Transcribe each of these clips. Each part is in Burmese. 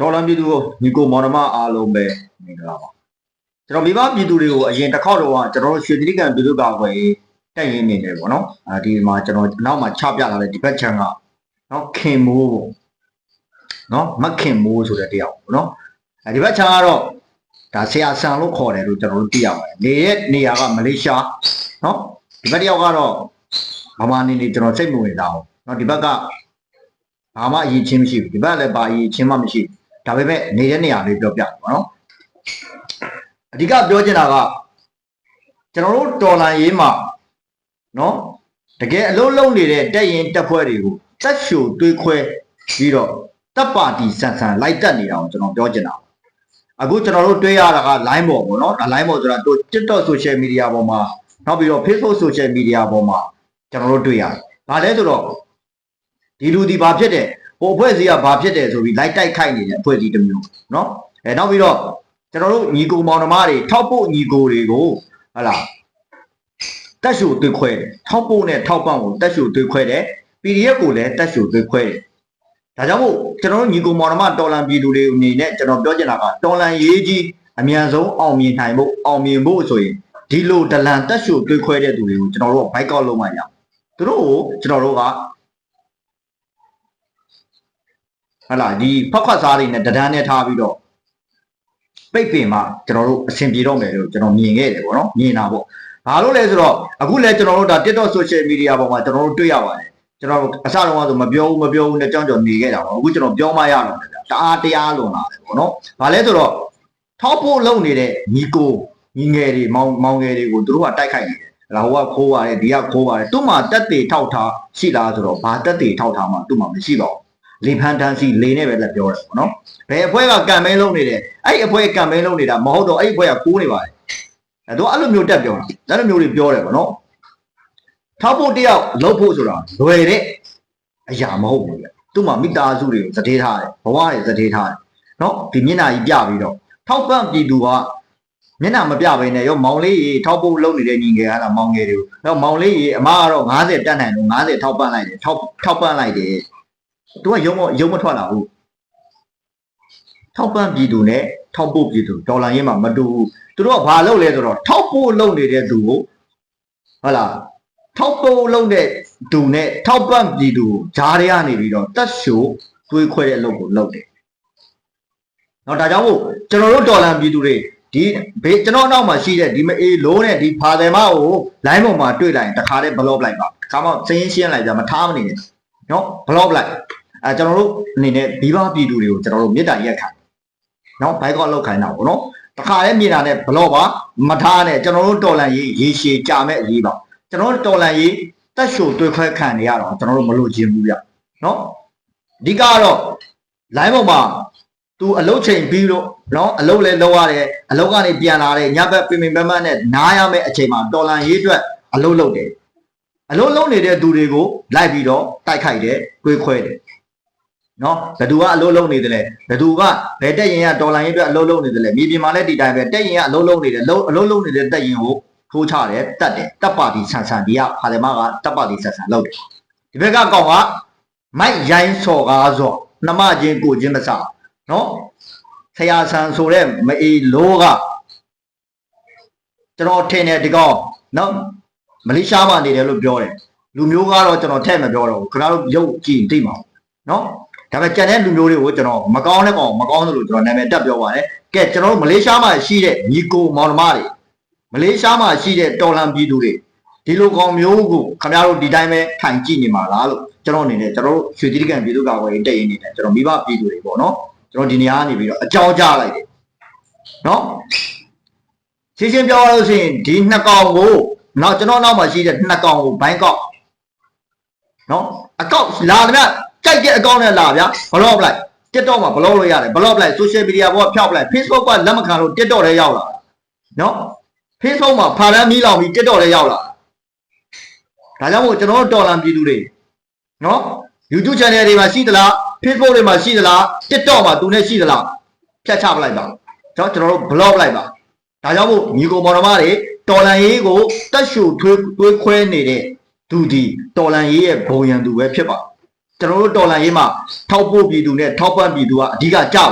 ဒေါ်လာပြည်သူကိုညီကိုမောင်နှမအားလုံးပဲမင်္ဂလာပါကျွန်တော်မိဘပြည်သူတွေကိုအရင်တစ်ခေါက်တော့ကျွန်တော်တို့ရွှေတိကံပြည်သူ့ကာကွယ်ရေးတက်ရင်းနေတယ်ပေါ့နော်အဲဒီမှာကျွန်တော်နောက်မှာချပြလာတဲ့ဒီဘက်ချန်ကနော်ခင်မိုးပေါ့နော်မခင်မိုးဆိုတဲ့တယောက်ပေါ့နော်အဲဒီဘက်ချန်ကတော့ဒါဆရာဆန်လို့ခေါ်တယ်လို့ကျွန်တော်တို့သိရပါတယ်နေတဲ့နေရာကမလေးရှားနော်ဒီဘက်တယောက်ကတော့ဗမာနေနေကျွန်တော်စိတ်မဝင်စားဘူးနော်ဒီဘက်ကဘာမှအရေးချင်းမရှိဘူးဒီဘက်လည်းဘာအရေးချင်းမှမရှိဘူး ဒါပေမဲ့နေတဲ့နေရာလေးပြောပြပါနော်အဓိကပြောချင်တာကကျွန်တော်တို့တော်လန်ရေးမှာနော်တကယ်အလုံးလုံးနေတဲ့တက်ရင်တက်ဖွဲ့တွေကိုတက်ရှူတွေးခွဲပြီးတော့တပ်ပါတီဆန်ဆန်လိုက်တက်နေတာကိုကျွန်တော်ပြောချင်တာအခုကျွန်တော်တို့တွေးရတာက line ပေါ်ပေါ့နော်ဒါ line ပေါ်ဆိုတာတို့ TikTok social media ပေါ်မှာနောက်ပြီးတော့ Facebook social media ပေါ်မှာကျွန်တော်တို့တွေ့ရတယ်။ဒါလဲဆိုတော့ဒီလူဒီဘာဖြစ်တယ် ဟိုအဖွဲ့အစည်းကဘာဖြစ်တယ်ဆိုပြီးလိုက်တိုက်ခိုက်နေတဲ့အဖွဲ့အစည်းတစ်မျိုးနော်အဲနောက်ပြီးတော့ကျွန်တော်တို့ညီကိုမောင်နှမတွေထောက်ဖို့ညီကိုတွေကိုဟလာတက်ရှူသွေးခွဲတယ်ထောက်ဖို့နဲ့ထောက်ပံ့ကိုတက်ရှူသွေးခွဲတယ် PDF ကိုလည်းတက်ရှူသွေးခွဲတယ်ဒါကြောင့်မို့ကျွန်တော်တို့ညီကိုမောင်နှမတော်လန်ပြည်သူတွေအနေနဲ့ကျွန်တော်ပြောချင်တာကတော်လန်ရေးကြီးအမြန်ဆုံးအောင်မြင်နိုင်ဖို့အောင်မြင်ဖို့ဆိုရင်ဒီလိုဒလန်တက်ရှူသွေးခွဲတဲ့သူတွေကိုကျွန်တော်တို့ဘိုက်ကောက်လုပ်မှရအောင်သူတို့ကိုကျွန်တော်တို့က ဟလာဒီဖောက်ခွက်စားတွေနဲ့တဒန်းနဲ့ထားပြီးတော့ပိတ်ပင်မှကျွန်တော်တို့အဆင်ပြေတော့မယ်လို့ကျွန်တော်မြင်ခဲ့တယ်ပေါ့နော်မြင်တာပေါ့ဘာလို့လဲဆိုတော့အခုလဲကျွန်တော်တို့ဒါ TikTok social media ပေါ်မှာကျွန်တော်တို့တွေ့ရပါတယ်ကျွန်တော်အစတုန်းကဆိုမပြောဘူးမပြောဘူးနဲ့ကြောင်းကြော်နေခဲ့တာပေါ့အခုကျွန်တော်ပြောမှရတော့တယ်ဗျာတအားတရားလွန်လာတယ်ပေါ့နော်ဘာလဲဆိုတော့ထောက်ဖို့လုံနေတဲ့ညီကိုညီငယ်တွေမောင်မောင်ငယ်တွေကိုသူတို့ကတိုက်ခိုက်နေတယ်ဟလာဟိုကခိုးပါတယ်ဒီကခိုးပါတယ်သူ့မှာတက်တေထောက်ထားရှိလားဆိုတော့ဘာတက်တေထောက်ထားမှသူ့မှာမရှိတော့ဘူး လေဖန်တန်းစီလေနဲ့ပဲလက်ပြောတယ်ပေါ့နော်ဘယ်အဖွဲ့ကကမ်ပိန်းလုပ်နေတယ်အဲ့ဒီအဖွဲ့ကမ်ပိန်းလုပ်နေတာမဟုတ်တော့အဲ့ဒီအဖွဲ့ကကိုးနေပါတယ်အဲတော့အဲ့လိုမျိုးတက်ပြောတာအဲ့လိုမျိုးတွေပြောတယ်ပေါ့နော်ထောက်ဖို့တယောက်လှုပ်ဖို့ဆိုတာလွယ်တဲ့အရာမဟုတ်ဘူးလေသူ့မှာမိသားစုတွေကိုစတေးထားတယ်ဘဝတွေစတေးထားတယ်နော်ဒီမျက်နှာကြီးပြပြီးတော့ထောက်ပံ့ပြည်သူကမျက်နှာမပြဘဲနဲ့ရောမောင်လေးကြီးထောက်ဖို့လုပ်နေတဲ့ညီငယ်ကလားမောင်ငယ်တွေကိုတော့မောင်လေးကြီးအမကတော့90တက်နိုင်လို့90ထောက်ပံ့လိုက်တယ်ထောက်ထောက်ပံ့လိုက်တယ် သူကရုံမရုံမထွက်လာဘူးထောက်ပံ့ပြည်သူနဲ့ထောက်ပို့ပြည်သူဒေါ်လာရင်းမှာမတူဘူးသူတို့ကဘာလုပ်လဲဆိုတော့ထောက်ပို့လုပ်နေတဲ့သူကိုဟုတ်လားထောက်ပို့လုပ်တဲ့သူနဲ့ထောက်ပံ့ပြည်သူကိုဂျားတွေကနေပြီးတော့တက်ရှိုးတွေးခွဲတဲ့အလုပ်ကိုလုပ်တယ်။နော်ဒါကြောင့်မို့ကျွန်တော်တို့ဒေါ်လာပြည်သူတွေဒီဘေးကျွန်တော်နောက်မှာရှိတဲ့ဒီမအေးလုံးနဲ့ဒီဖာတယ်မကို line ပေါ်မှာတွေ့လိုက်ရင်တခါတည်း block လိုက်ပါ။ခါမှစင်းရှင်းလိုက်ကြမထားမနေနဲ့နော် block လိုက် အဲကျွန်တော်တို့အနေနဲ့ဘီဘာပြည်သူတွေကိုကျွန်တော်တို့မေတ္တာရက်ခံနော်ဘိုက်ကောက်လောက်ခိုင်းတာပေါ့နော်တခါလဲမြင်တာနဲ့ဘလော့ပါမထားနဲ့ကျွန်တော်တို့တော်လန်ရေးရေရှည်ကြာမဲ့အရေးပါကျွန်တော်တို့တော်လန်ရေးတက်ရှိုတွေ့ခွဲခံနေရတော့ကျွန်တော်တို့မလို့ခြင်းဘူးဗျနော်အဓိကကတော့ line ပေါ်မှာ तू အလုတ်ချိန်ပြီးတော့နော်အလုတ်လဲလောက်ရတယ်အလုတ်ကနေပြန်လာတယ်ညဘက်ပင်ပင်ပန်းပန်းနဲ့နားရမယ့်အချိန်မှာတော်လန်ရေးအတွက်အလုတ်လုပ်တယ်အလုတ်လုပ်နေတဲ့သူတွေကိုလိုက်ပြီးတော့တိုက်ခိုက်တယ်တွေးခွဲတယ် နော်ဘသူကအလုံးလုံးနေတယ်လေဘသူကဘယ်တက်ရင်ကဒေါ်လာရင်းအတွက်အလုံးလုံးနေတယ်လေမြေပြင်မှာလည်းဒီတိုင်းပဲတက်ရင်ကအလုံးလုံးနေတယ်လုံးအလုံးလုံးနေတဲ့တက်ရင်ကိုထိုးချတယ်တက်တယ်တပ်ပါတီဆန်ဆန်ဒီကဖာတယ်မကတပ်ပါတီဆန်ဆန်လုပ်တယ်ဒီဘက်ကကောင်ကမိုက်ရိုင်းစော်ကားစော်နှမချင်းကိုချင်းမစနော်ဆရာဆန်ဆိုတဲ့မအေးလိုးကကျွန်တော်ထင်တယ်ဒီကောင်နော်မလေးရှားမှာနေတယ်လို့ပြောတယ်လူမျိုးကတော့ကျွန်တော်ထည့်မပြောတော့ဘူးခင်ဗျားတို့ရုပ်ကြည့်သိမှာနော် ဒါပေမဲ့ကြံတဲ့လူမျိုးတွေကိုကျွန်တော်မကောင်းတဲ့ကောင်မကောင်းသလိုကျွန်တော်နာမည်တက်ပြောပါတယ်ကဲကျွန်တော်တို့မလေးရှားမှာရှိတဲ့ညီကိုမောင်နှမတွေမလေးရှားမှာရှိတဲ့တော်လန်ပြည်သူတွေဒီလိုကောင်မျိုးကိုခင်ဗျားတို့ဒီတိုင်းပဲထိုင်ကြည့်နေမှာလားလို့ကျွန်တော်အနေနဲ့ကျွန်တော်တို့ရွှေတိကံပြည်သူ့ကာကွယ်ရေးတက်ရင်နေတယ်ကျွန်တော်မိဘပြည်သူတွေပေါ့နော်ကျွန်တော်ဒီနေရာကနေပြီးတော့အကြောင်းကြားလိုက်တယ်နော်ရှင်းရှင်းပြောရလို့ရှိရင်ဒီနှစ်ကောင်ကိုနောက်ကျွန်တော်နောက်မှာရှိတဲ့နှစ်ကောင်ကိုဘိုင်းကောက်နော်အကောက်လာတယ်ဗျ ကြိုက်တဲ့အကောင့်နဲ့လာဗျာဘလော့ပလိုက် TikTok မှာဘလော့လို့ရတယ်ဘလော့ပလိုက် social media ဘောဖျောက်ပလိုက် Facebook ကလက်မခံလို့ TikTok ထဲရောက်လာနော် Facebook မှာဖာရမ်းမီးလောင်ပြီး TikTok ထဲရောက်လာဒါကြောင့်မို့ကျွန်တော်တို့တော်လန်ပြည်သူတွေနော် YouTube channel တွေမှာရှိသလား Facebook တွေမှာရှိသလား TikTok မှာသူနဲ့ရှိသလားဖြတ်ချပလိုက်ပါကျွန်တော်ကျွန်တော်တို့ blog လိုက်ပါဒါကြောင့်မို့ညီကိုမော်တော်မတွေတော်လန်ရေးကိုတက်ရှူထွေးတွေးခွဲနေတဲ့သူဒီတော်လန်ရေးရဲ့ဘုံရန်သူပဲဖြစ်ပါ ကျွန်တော်တို့တော်လန်ရေးမှာထောက်ပို့ပြည်သူနဲ့ထောက်ပံ့ပြည်သူကအဓိကကြပါ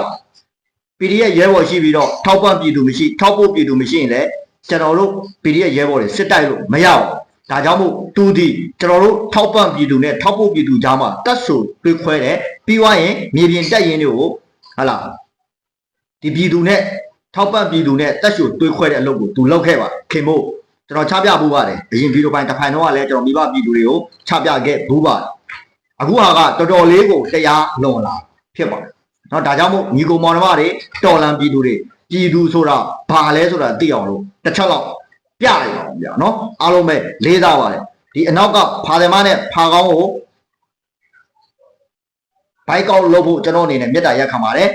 PDF ရဲဘော်ရှိပြီးတော့ထောက်ပံ့ပြည်သူမရှိထောက်ပို့ပြည်သူမရှိရင်လည်းကျွန်တော်တို့ PDF ရဲဘော်တွေစစ်တိုက်လို့မရဘူးဒါကြောင့်မို့တူဒီကျွန်တော်တို့ထောက်ပံ့ပြည်သူနဲ့ထောက်ပို့ပြည်သူကြားမှာတက်ဆူတွေးခွဲတယ်ပြီးွားရင်မြေပြင်တက်ရင်တွေကိုဟာလာဒီပြည်သူနဲ့ထောက်ပံ့ပြည်သူနဲ့တက်ဆူတွေးခွဲတဲ့အလုပ်ကိုသူလုပ်ခဲ့ပါခင်မို့ကျွန်တော်ချပြဖို့ပါတယ်အရင်ဗီဒီယိုပိုင်းတစ်ဖိုင်တော့ကလည်းကျွန်တော်မိဘပြည်သူတွေကိုချပြခဲ့ဘူးပါတယ် အခုဟာကတော်တော်လေးကိုတရားလွန်လာဖြစ်ပါတယ် เนาะဒါကြောင့်မို့ညီကိုမောင်နှမတွေတော်လန်ပြည်သူတွေပြည်သူဆိုတာဘာလဲဆိုတာသိအောင်လို့တစ်ချက်လောက်ပြလိုက်အောင်ဗျာเนาะအားလုံးပဲလေးစားပါတယ်ဒီအနောက်ကဖာတယ်မနဲ့ဖာကောင်းကိုဘိုက်ကောက်လုပ်ဖို့ကျွန်တော်အနေနဲ့မေတ္တာရက်ခံပါတယ်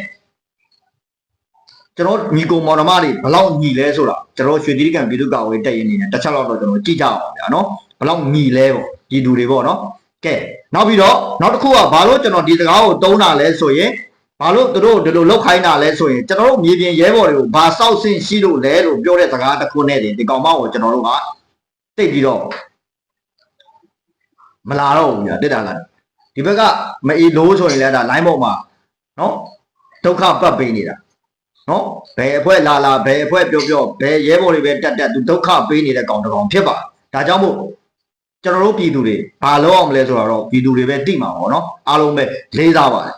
ကျွန်တော်ညီကိုမောင်နှမတွေဘလောက်ညီလဲဆိုတာကျွန်တော်ရွှေတိကံပြည်သူ့ကာဝေးတက်ရင်းနေနဲ့တစ်ချက်လောက်တော့ကျွန်တော်ကြည့်ကြအောင်ဗျာเนาะဘလောက်ညီလဲပေါ့ဒီလူတွေပေါ့เนาะ ကဲနောက်ပြီးတော့နောက်တစ်ခုကဘာလို့ကျွန်တော်ဒီစကားကိုတုံးတာလဲဆိုရင်ဘာလို့သူတို့ဒီလိုလောက်ခိုင်းတာလဲဆိုရင်ကျွန်တော်တို့မြေပြင်ရဲဘော်တွေကိုဘာစောက်ဆင်းရှိလို့လဲလို့ပြောတဲ့စကားတစ်ခုနဲ့တင်ဒီကောင်မကိုကျွန်တော်တို့ကတိတ်ပြီးတော့မလာတော့ဘူးညာတက်တာလားဒီဘက်ကမအေးလို့ဆိုရင်လည်းဒါ line ပေါ်မှာနော်ဒုက္ခပတ်ပေးနေတာနော်ဘယ်အဖွဲ့လာလာဘယ်အဖွဲ့ပြောပြောဘယ်ရဲဘော်တွေပဲတက်တက်သူဒုက္ခပေးနေတဲ့ကောင်တစ်ကောင်ဖြစ်ပါဒါကြောင့်မို့ ကျွန်တော်တို့ပြည်သူတွေဘာလုပ်အောင်မလဲဆိုတော့ပြည်သူတွေပဲတိမှာပေါ့နော်အားလုံးပဲလေးစားပါတယ်